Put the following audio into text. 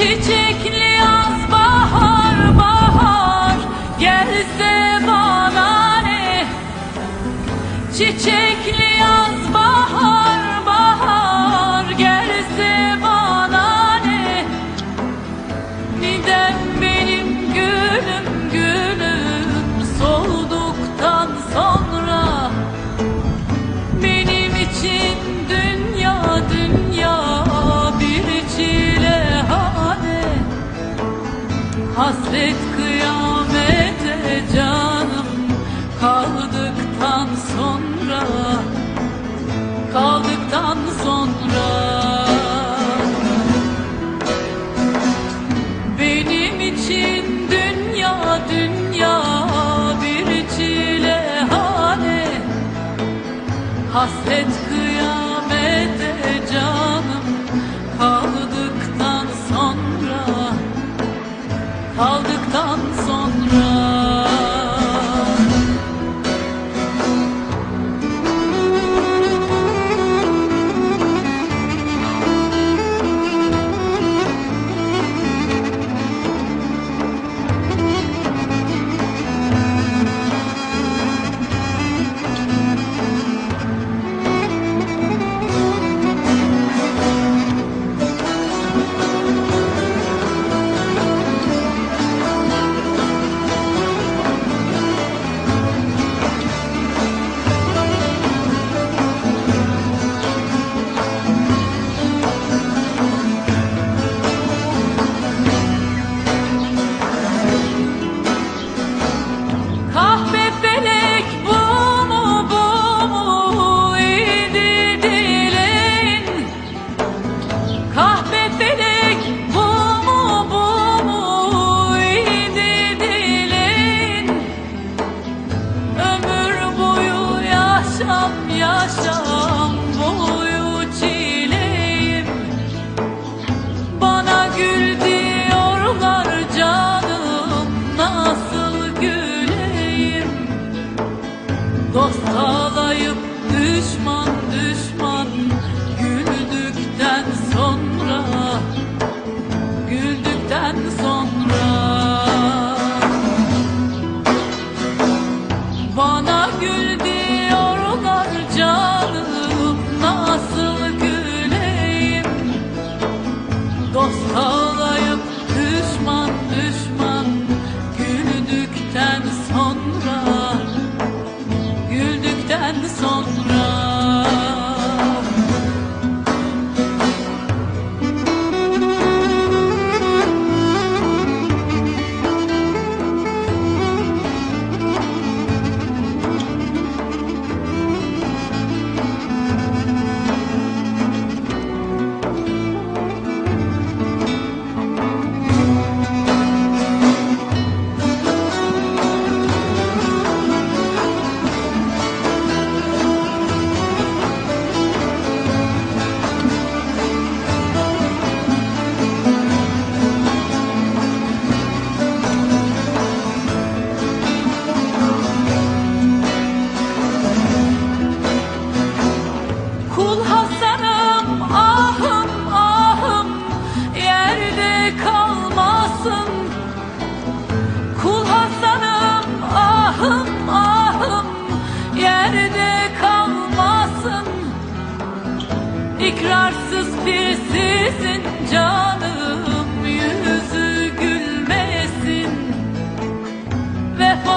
Çiçekli yaz bahar bahar. Gelse bana Çiçekli yaz bahar. Hasret kıyamete canım. Kaldıktan sonra kaldıktan sonra. Benim için dünya dünya bir çile çilehane. Hasret kıyamete kaldıktan sonra yavaşça before.